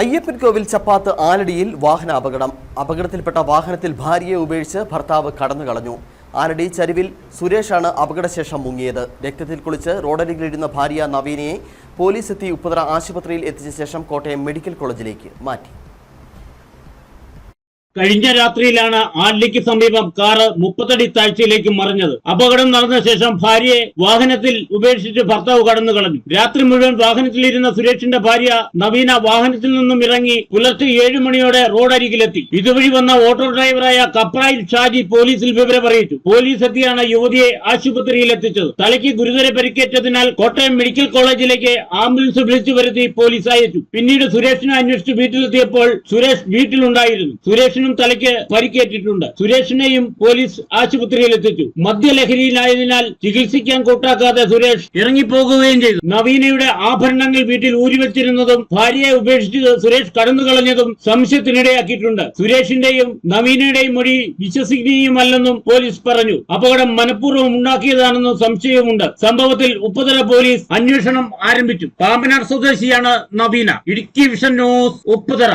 അയ്യപ്പൻ കോവിൽ ചപ്പാത്ത് ആലടിയിൽ വാഹന അപകടം അപകടത്തിൽപ്പെട്ട വാഹനത്തിൽ ഭാര്യയെ ഉപേക്ഷിച്ച് ഭർത്താവ് കടന്നു കളഞ്ഞു ആലടി ചരിവിൽ സുരേഷാണ് അപകടശേഷം മുങ്ങിയത്. രക്തത്തിൽ കുളിച്ച് റോഡരികിലിരുന്ന ഭാര്യ നവീനയെ പോലീസ് എത്തി ഉപ്പുതറ ആശുപത്രിയിൽ എത്തിച്ച ശേഷം കോട്ടയം മെഡിക്കൽ കോളേജിലേക്ക് മാറ്റി. കഴിഞ്ഞ രാത്രിയിലാണ് ആഡ്ലിക്ക് സമീപം കാറ് മുപ്പത്തടി താഴ്ചയിലേക്ക് മറിഞ്ഞത്. അപകടം നടന്ന ശേഷം ഭാര്യയെ വാഹനത്തിൽ ഉപേക്ഷിച്ച് ഭർത്താവ് കടന്നു കളഞ്ഞു. രാത്രി മുഴുവൻ വാഹനത്തിലിരുന്ന സുരേഷിന്റെ ഭാര്യ നവീന വാഹനത്തിൽ നിന്നും ഇറങ്ങി പുലർച്ചെ ഏഴു മണിയോടെ റോഡരികിലെത്തി. ഇതുവഴി വന്ന ഓട്ടോ ഡ്രൈവറായ കപ്രായിൽ ഷാജി പോലീസിൽ വിവരം അറിയിച്ചു. പോലീസ് എത്തിയാണ് യുവതിയെ ആശുപത്രിയിൽ എത്തിച്ചത്. തലയ്ക്ക് ഗുരുതര പരിക്കേറ്റതിനാൽ കോട്ടയം മെഡിക്കൽ കോളേജിലേക്ക് ആംബുലൻസ് വിളിച്ചു വരുത്തി പോലീസ് അയച്ചു. പിന്നീട് സുരേഷിനെ അന്വേഷിച്ച് വീട്ടിലെത്തിയപ്പോൾ സുരേഷ് വീട്ടിലുണ്ടായിരുന്നു. സുരേഷിനും തലയ്ക്ക് പരിക്കേറ്റിട്ടുണ്ട്. സുരേഷിനെയും പോലീസ് ആശുപത്രിയിൽ എത്തിച്ചു മദ്യലഹരിയിലായതിനാൽ ചികിത്സിക്കാൻ കൂട്ടാക്കാതെ സുരേഷ് ഇറങ്ങിപ്പോകുകയും ചെയ്തു. നവീനയുടെ ആഭരണങ്ങൾ വീട്ടിൽ ഊരിവെച്ചിരുന്നതും ഭാര്യയെ ഉപേക്ഷിച്ച് സുരേഷ് കടന്നു കളഞ്ഞതും സംശയത്തിനിടയാക്കിയിട്ടുണ്ട്. സുരേഷിന്റെയും നവീനയുടെയും മൊഴി വിശ്വസനീയമല്ലെന്നും പോലീസ് പറഞ്ഞു. അപകടം മനഃപൂർവം ഉണ്ടാക്കിയതാണെന്നും സംശയമുണ്ട്. സംഭവത്തിൽ ഉപ്പുതല പോലീസ് അന്വേഷണം ആരംഭിച്ചു. പാമ്പനാർ സ്വദേശിയാണ് നവീന. Idukki vision news Upputhara.